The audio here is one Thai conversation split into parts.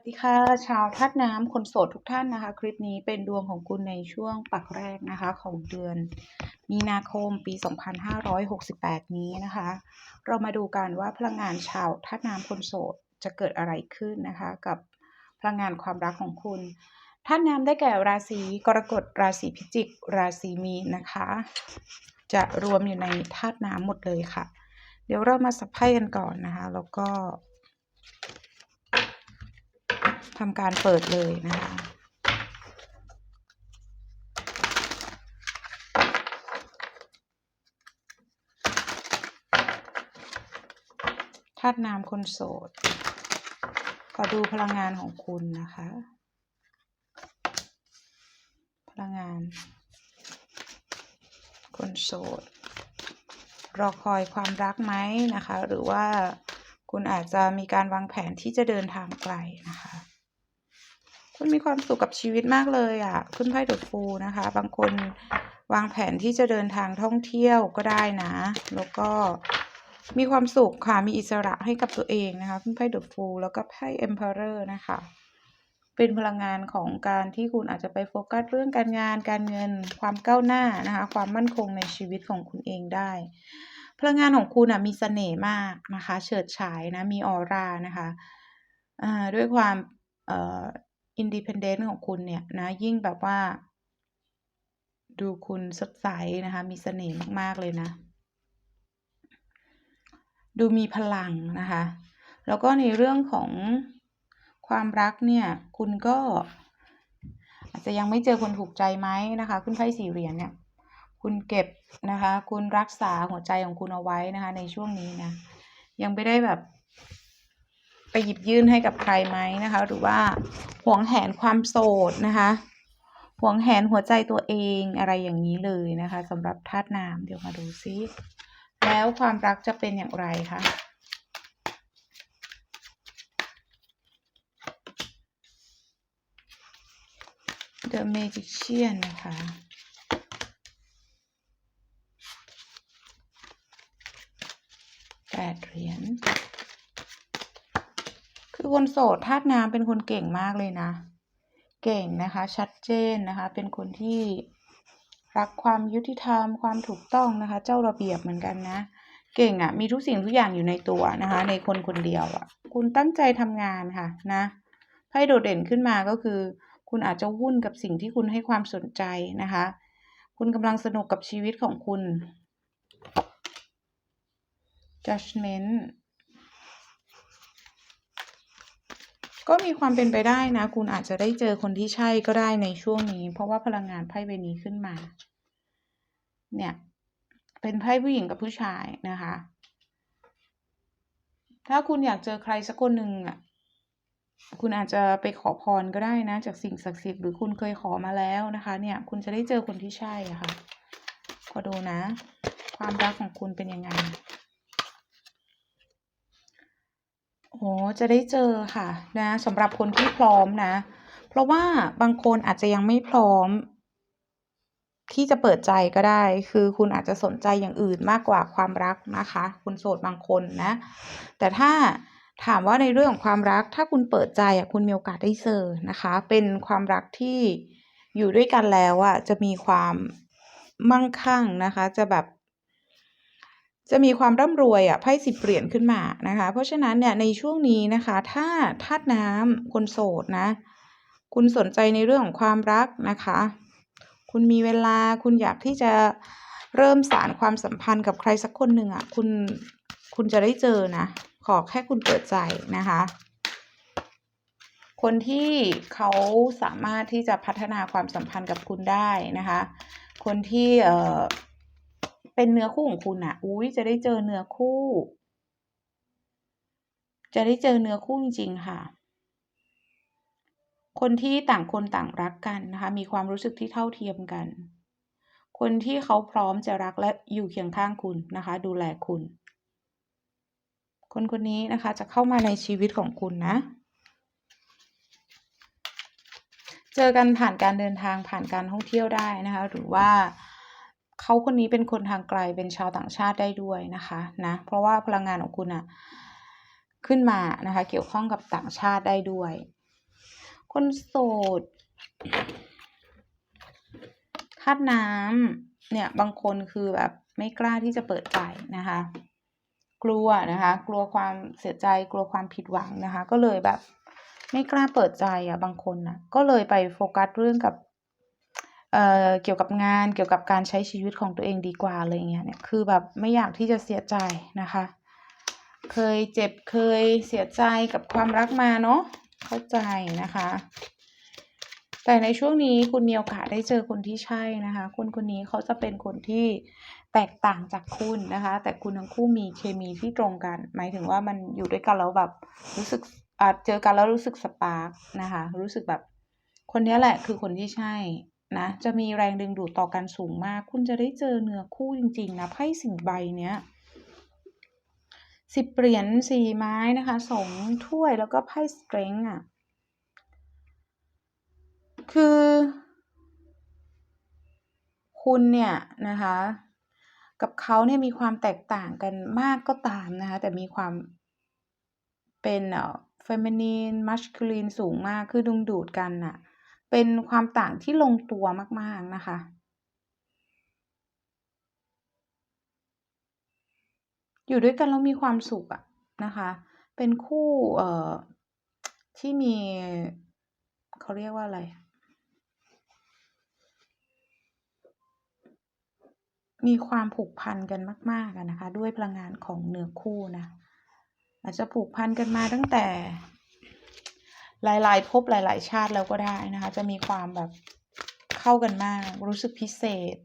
สวัสดีค่ะชาวธาตุน้ำคนโสดทุกท่านนะคะ คลิปนี้เป็นดวงของคุณในช่วงปักแรกนะคะ ของเดือนมีนาคมปี 2568 นี้นะคะ เรามาดูกันว่าพลังงานชาวธาตุน้ำคนโสดจะเกิดอะไรขึ้นนะคะ กับพลังงานความรักของคุณธาตุน้ำได้แก่ราศีกรกฎราศีพิจิก ราศีมีนนะคะ จะรวมอยู่ในธาตุน้ำหมดเลยค่ะ เดี๋ยวเรามาสับไพ่กันก่อนนะคะ แล้วก็ ทำการเปิดเลยนะคะ ธาตุน้ำคนโสด ขอดูพลังงานของคุณนะคะ พลังงาน คนโสด รอคอยความรักไหมนะคะ หรือว่าคุณอาจจะมีการวางแผนที่จะเดินทางไกลนะคะ คุณมีความสุขกับชีวิตมากเลยอะ่ะ ขึ้นไพ่เดอะฟูลนะคะ บางคนวางแผนที่จะเดินทางท่องเที่ยวก็ได้นะ แล้วก็มีความสุขค่ะ มีอิสระให้กับตัวเองนะคะ ขึ้นไพ่เดอะฟูลแล้วก็ไพ่เอ็มเพอเรอร์นะคะ เป็นพลังงานของการที่คุณอาจจะไปโฟกัสเรื่องการงาน การเงิน ความก้าวหน้านะคะ ความมั่นคงในชีวิตของคุณเองได้ พลังงานของคุณอะมีเสน่ห์มากนะคะ เฉิดฉายนะ มีออร่านะคะอ่าด้วยความเอินดิเพนเดนต์ของคุณเนี่ยนะยิ่งแบบว่า ดูคุณสดใสนะคะ มีเสน่ห์มาก ๆ เลยนะ ดูมีพลังนะคะ แล้วก็ในเรื่องของความรักเนี่ย คุณก็ อาจจะยังไม่เจอคนถูกใจไหมนะคะ คุณไพ่สี่เหรียญเนี่ย คุณเก็บนะคะ คุณรักษาหัวใจของคุณเอาไว้นะคะ ในช่วงนี้นะยังไม่ได้แบบ ไปหยิบยื่นให้กับใครไหมนะคะ หรือว่าห่วงแหนความโสดนะคะห่วงแหนหัวใจตัวเองอะไรอย่างนี้เลยนะคะสำหรับธาตุน้ำเดี๋ยวมาดูซิแล้วความรักจะเป็นอย่างไรคะ The Magician นะคะแปดเหรียญ คนโสดธาตุน้ำเป็นคนเก่งมากเลยนะ เก่งนะคะ ชัดเจนนะคะ เป็นคนที่รักความยุติธรรมความถูกต้องนะคะ เจ้าระเบียบเหมือนกันนะ เก่งอะ่ะ มีทุกสิ่งทุกอย่างอยู่ในตัวนะคะ ในคนคนเดียวอะ่ะ คุณตั้งใจทำงานค่ะนะไพ่โดดเด่นขึ้นมาก็คือ คุณอาจจะวุ่นกับสิ่งที่คุณให้ความสนใจนะคะ คุณกำลังสนุกกับชีวิตของคุณ judgment ก็มีความเป็นไปได้นะ คุณอาจจะได้เจอคนที่ใช่ก็ได้ในช่วงนี้ เพราะว่าพลังงานไพ่ใบนี้ขึ้นมา เนี่ย เป็นไพ่ผู้หญิงกับผู้ชายนะคะ ถ้าคุณอยากเจอใครสักคนหนึ่งอะคุณอาจจะไปขอพรก็ได้นะ จากสิ่งศักดิ์สิทธิ์หรือคุณเคยขอมาแล้วนะคะ เนี่ย คุณจะได้เจอคนที่ใช่ะค่ะขอดูนะ ความรักของคุณเป็นยังไง โอ้จะได้เจอค่ะนะสำหรับคนที่พร้อมนะ เพราะว่าบางคนอาจจะยังไม่พร้อม ที่จะเปิดใจก็ได้ คือคุณอาจจะสนใจอย่างอื่นมากกว่าความรักนะคะ คุณโสดบางคนนะ แต่ถ้าถามว่าในเรื่องของความรัก ถ้าคุณเปิดใจอะคุณมีโอกาสได้เจอนะคะ เป็นความรักที่อยู่ด้วยกันแล้วอะจะมีความมั่งคั่งนะคะ จะแบบ จะมีความร่ำรวยอะไพ่สิบเหรียญขึ้นมานะคะ เพราะฉะนั้นเนี่ยในช่วงนี้นะคะ ถ้าธาตุน้ำคนโสดนะ คุณสนใจในเรื่องของความรักนะคะ คุณมีเวลาคุณอยากที่จะเริ่มสารความสัมพันธ์กับใครสักคนหนึ่งอะคุณคุณจะได้เจอนะ ขอแค่คุณเปิดใจนะคะ คนที่เขาสามารถที่จะพัฒนาความสัมพันธ์กับคุณได้นะคะ คนที่เอ่อ เป็นเนื้อคู่ของคุณอะอุ้ยจะได้เจอเนื้อคู่ จะได้เจอเนื้อคู่จริงๆค่ะ คนที่ต่างคนต่างรักกันนะคะ มีความรู้สึกที่เท่าเทียมกัน คนที่เขาพร้อมจะรักและอยู่เคียงข้างคุณนะคะ ดูแลคุณ คนคนนี้นะคะจะเข้ามาในชีวิตของคุณนะเจอกันผ่านการเดินทางผ่านการท่องเที่ยวได้นะคะ หรือว่า เขาคนนี้เป็นคนทางไกลเป็นชาวต่างชาติได้ด้วยนะคะนะเพราะว่าพลังงานของคุณอะขึ้นมานะคะ เกี่ยวข้องกับต่างชาติได้ด้วย คนโสดธาตุน้ำเนี่ยบางคนคือแบบไม่กล้าที่จะเปิดใจนะคะ กลัวนะคะ กลัวความเสียใจกลัวความผิดหวังนะคะ ก็เลยแบบ ไม่กล้าเปิดใจอะบางคนนะก็เลยไปโฟกัสเรื่องกับ เอ่อเกี่ยวกับงานเกี่ยวกับการใช้ชีวิตของตัวเองดีกว่าอะไรเงี้ยเนี่ยคือแบบไม่อยากที่จะเสียใจนะคะ เคยเจ็บเคยเสียใจกับความรักมาเนาะเข้าใจนะคะ แต่ในช่วงนี้คุณมีโอกาสได้เจอคนที่ใช่นะคะ คนคนนี้เขาจะเป็นคนที่แตกต่างจากคุณนะคะ แต่คุณทั้งคู่มีเคมีที่ตรงกัน หมายถึงว่ามันอยู่ด้วยกันแล้วแบบรู้สึกอาจเจอกันแล้วรู้สึกสปาร์กนะคะ รู้สึกแบบคนนี้แหละคือคนที่ใช่ นะจะมีแรงดึงดูดต่อกันสูงมาก คุณจะได้เจอเนื้อคู่จริง ๆ นะไพ่สี่ใบเนี้ยสิบเหรียญสี่ไม้นะคะสองถ้วยแล้วก็ไพ่สเตรนจ์อะ คือ คุณเนี่ยนะคะ กับเขาเนี่ยมีความแตกต่างกันมากก็ตามนะคะ แต่มีความเป็นเอ่อ feminine masculine สูงมากคือดึงดูดกันน่ะ เป็นความต่างที่ลงตัวมาก ๆ นะคะอยู่ด้วยกันแล้วมีความสุขอะนะคะ เป็นคู่เอ่อที่มีเขาเรียกว่าอะไร มีความผูกพันกันมากๆอะนะคะ ด้วยพลังงานของเนื้อคู่นะอาจจะผูกพันกันมาตั้งแต่ หลายๆภพหลาย ๆ ชาติแล้วก็ได้นะคะ จะมีความแบบเข้ากันมาก รู้สึกพิเศษ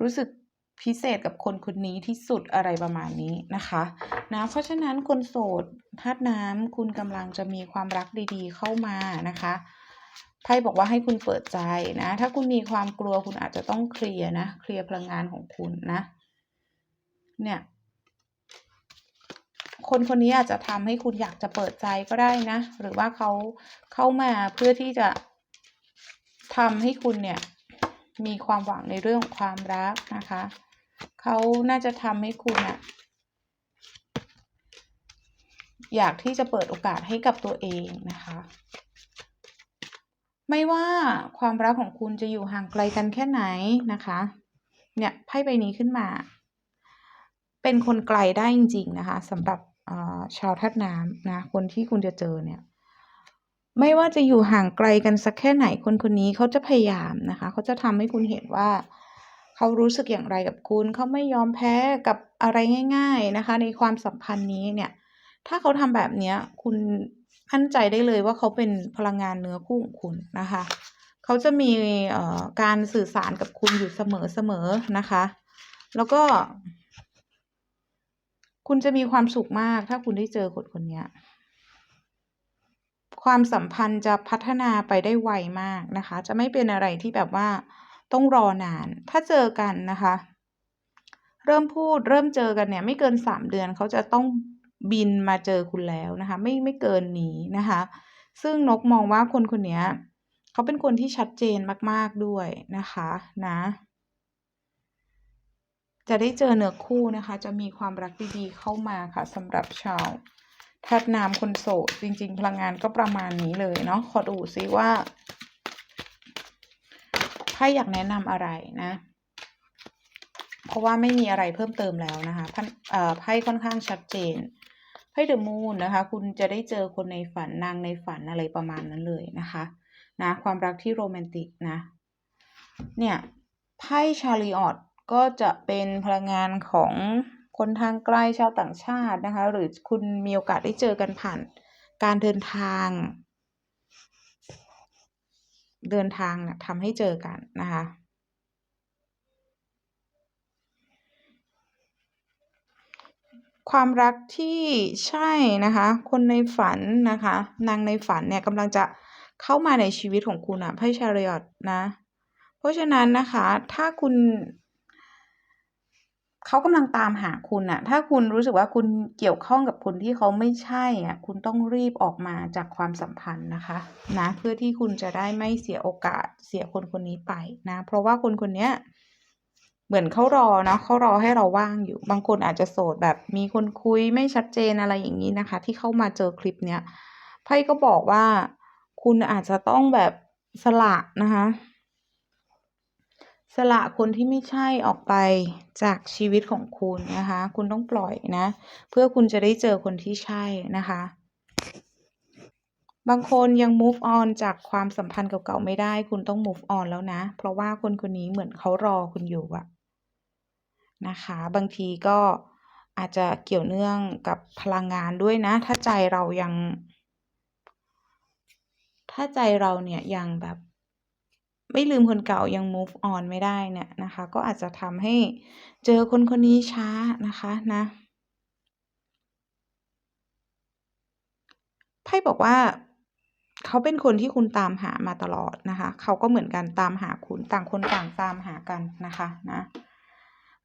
รู้สึกพิเศษกับคนคนนี้ที่สุดอะไรประมาณนี้นะคะนะเพราะฉะนั้นคนโสดธาตุน้ำคุณกำลังจะมีความรักดีๆ เข้ามานะคะไพ่บอกว่าให้คุณเปิดใจนะ ถ้าคุณมีความกลัวคุณอาจจะต้องเคลียร์นะ เคลียร์พลังงานของคุณนะ เนี่ย คนคนนี้อาจจะทำให้คุณอยากจะเปิดใจก็ได้นะ หรือว่าเขาเข้ามาเพื่อที่จะทำให้คุณเนี่ยมีความหวังในเรื่องความรักนะคะ เขาน่าจะทำให้คุณอะอยากที่จะเปิดโอกาสให้กับตัวเองนะคะ ไม่ว่าความรักของคุณจะอยู่ห่างไกลกันแค่ไหนนะคะ เนี่ยไพ่ใบนี้ขึ้นมา เป็นคนไกลได้จริงๆนะคะสำหรับ ชาวธาตุน้ำนะคนที่คุณจะเจอเนี่ยไม่ว่าจะอยู่ห่างไกลกันสักแค่ไหนคนคนนี้เขาจะพยายามนะคะ เขาจะทำให้คุณเห็นว่าเขารู้สึกอย่างไรกับคุณ เขาไม่ยอมแพ้กับอะไรง่าย ๆนะคะ ในความสัมพันธ์นี้เนี่ย ถ้าเขาทำแบบเนี้ย คุณมั่นใจได้เลยว่าเขาเป็นพลังงานเนื้อคู่ของคุณนะคะ เขาจะมีการสื่อสารกับคุณอยู่เสมอๆนะคะ แล้วก็ คุณจะมีความสุขมาก ถ้าคุณได้เจอคนคนนี้ความสัมพันธ์จะพัฒนาไปได้ไวมากนะคะ จะไม่เป็นอะไรที่แบบว่าต้องรอนาน ถ้าเจอกันนะคะ เริ่มพูดเริ่มเจอกันเนี่ย ไม่เกินสามเดือนเขาจะต้องบินมาเจอคุณแล้วนะคะ ไม่ไม่เกินนี้นะคะ ซึ่งนกมองว่าคนคนนี้เขาเป็นคนที่ชัดเจนมาก ๆด้วยนะคะ นะ จะได้เจอเนื้อคู่นะคะ จะมีความรักดีๆเข้ามาค่ะสำหรับชาวธาตุน้ำคนโสดจริง ๆ พลังงานก็ประมาณนี้เลยเนาะขอดูซิว่าไพ่อยากแนะนำอะไรนะ เพราะว่าไม่มีอะไรเพิ่มเติมแล้วนะคะไพ่ค่อนข้างชัดเจนไพ่เดอะมูนนะคะ คุณจะได้เจอคนในฝันนางในฝันอะไรประมาณนั้นเลยนะคะนะความรักที่โรแมนติกนะ เนี่ยไพ่ชาลีออต ก็จะเป็นพลังงานของคนทางไกลชาวต่างชาตินะคะ หรือคุณมีโอกาสได้เจอกันผ่านการเดินทาง เดินทางนะทำให้เจอกันนะคะความรักที่ใช่นะคะ คนในฝันนะคะ นางในฝันเนี่ยกำลังจะเข้ามาในชีวิตของคุณอะไพ่ชาริอตนะ เพราะฉะนั้นนะคะ ถ้าคุณ เขากำลังตามหาคุณอะถ้าคุณรู้สึกว่าคุณเกี่ยวข้องกับคนที่เขาไม่ใช่อะคุณต้องรีบออกมาจากความสัมพันธ์นะคะนะเพื่อที่คุณจะได้ไม่เสียโอกาสเสียคนคนนี้ไปนะ เพราะว่าคนคนเนี้ยเหมือนเขารอเนาะเขารอให้เราว่างอยู่ บางคนอาจจะโสดแบบมีคนคุยไม่ชัดเจนอะไรอย่างนี้นะคะ ที่เข้ามาเจอคลิปเนี้ยไพ่ก็บอกว่าคุณอาจจะต้องแบบสละนะคะ สละคนที่ไม่ใช่ออกไปจากชีวิตของคุณนะคะ คุณต้องปล่อยนะ เพื่อคุณจะได้เจอคนที่ใช่นะคะ บางคนยัง move on จากความสัมพันธ์เก่าๆไม่ได้ คุณต้อง move on แล้วนะ เพราะว่าคนคนนี้เหมือนเขารอคุณอยู่อะนะคะ บางทีก็อาจจะเกี่ยวเนื่องกับพลังงานด้วยนะ ถ้าใจเรายัง ถ้าใจเราเนี่ยยังแบบ ไม่ลืมคนเก่ายัง move on ไม่ได้เนี่ยนะคะ ก็อาจจะทำให้เจอคนคนนี้ช้านะคะนะไพ่บอกว่าเขาเป็นคนที่คุณตามหามาตลอดนะคะ เขาก็เหมือนกันตามหาคุณต่างคนต่างตามหากันนะคะนะ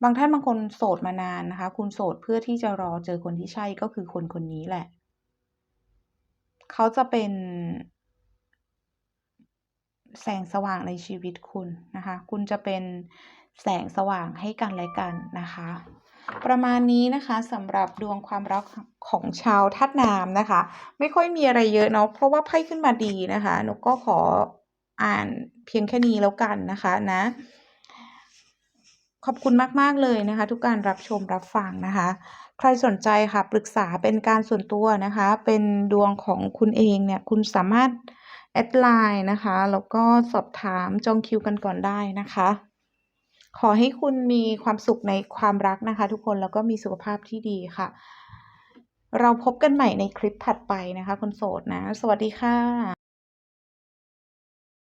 บางท่านบางคนโสดมานานนะคะ คุณโสดเพื่อที่จะรอเจอคนที่ใช่ก็คือคนคนนี้แหละ เขาจะเป็น แสงสว่างในชีวิตคุณนะคะ คุณจะเป็นแสงสว่างให้กันและกันนะคะ ประมาณนี้นะคะสำหรับดวงความรักของชาวธาตุน้ำนะคะ ไม่ค่อยมีอะไรเยอะเนาะเพราะว่าไพ่ขึ้นมาดีนะคะหนูก็ขออ่านเพียงแค่นี้แล้วกันนะคะนะ ขอบคุณมาก ๆ เลยนะคะ ทุกการรับชมรับฟังนะคะ ใครสนใจค่ะปรึกษาเป็นการส่วนตัวนะคะ เป็นดวงของคุณเองเนี่ยคุณสามารถ แอดไลน์นะคะ แล้วก็สอบถามจองคิวกันก่อนได้นะคะ ขอให้คุณมีความสุขในความรักนะคะ ทุกคนแล้วก็มีสุขภาพที่ดีค่ะ เราพบกันใหม่ในคลิปถัดไปนะคะ คนโสดนะ สวัสดีค่ะ